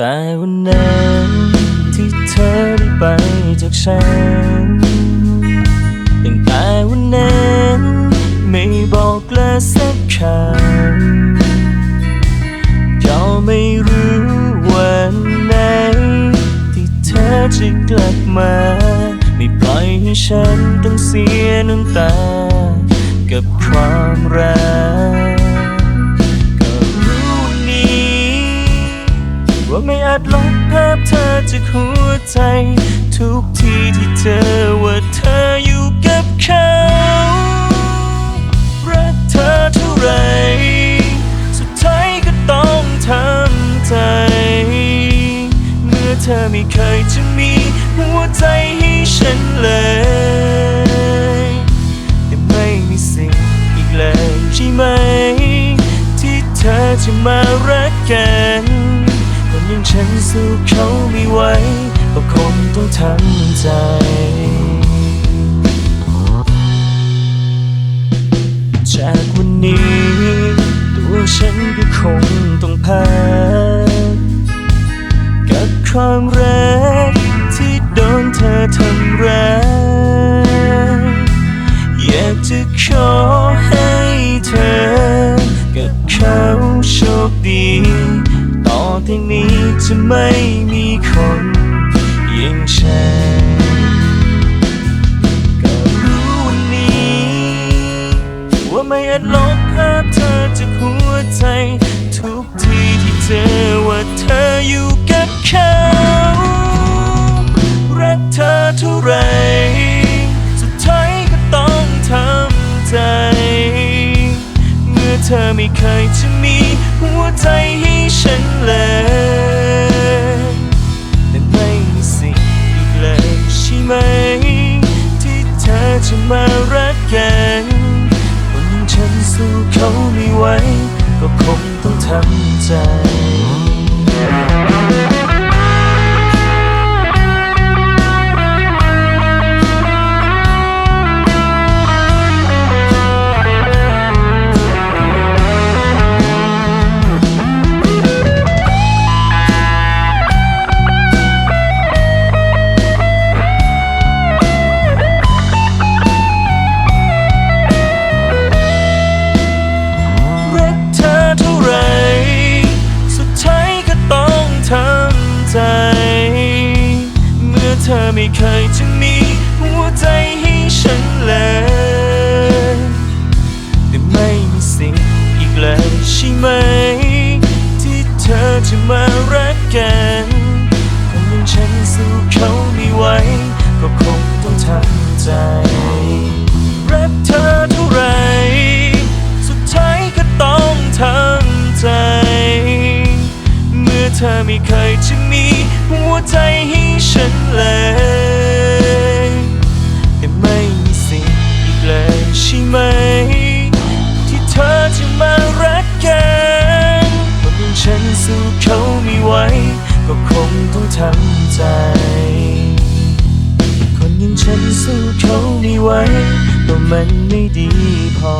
แต่วันนั้นที่เธอได้ไปจากฉันตั้งแต่วันนั้นไม่บอกลาสักคำก็ไม่รู้วันไหนที่เธอจะกลับมา ไม่ปล่อยให้ฉันต้องเสียน้ำตา กับความรัก บเธอจากหัวใจ ทุกทีที่เจอว่าเธออยู่กับเขา รักเธอเท่าไร สุดท้ายก็ต้องทำใจ เมื่อเธอไม่เคยจะมีหัวใจให้ฉันเลยแต่ไม่มีสิ่งอีกเลยใช่ไหม ที่เธอจะมารักกัน อย่างฉันสู้เขาไม่ไหวก็คงต้องทำใจจากวันนี้ตัวฉันก็คงต้องพักกับความรัก ต่อจากนี้จะไม่มีคนอย่างฉันก็รู้วันนี้ ว่าไม่อาจลบภาพเธอจากหัวใจ ทุกทีที่เจอว่าเธออยู่กับเขา รักเธอเท่าไร สุดท้ายก็ต้องทำใจ เมื่อเธอไม่เคยจะมีหัวใจให้ มารักกันคนอย่างฉันสู้เขาไม่ไหว ก็คงต้องทำใจ ใจเมื่อเธอไม่เคยจะมีหัวใจให้ฉันเลย จะมีหัวใจให้ฉันเลยแต่ไม่มีสิ่งอีกเลยใช่ไหม ที่เธอจะมารักกันคนอย่างฉันสู้เขาไม่ไหวก็คงต้องทำใจ คนอย่างฉันสู้เขาไม่ไหวก็มันไม่ดีพอ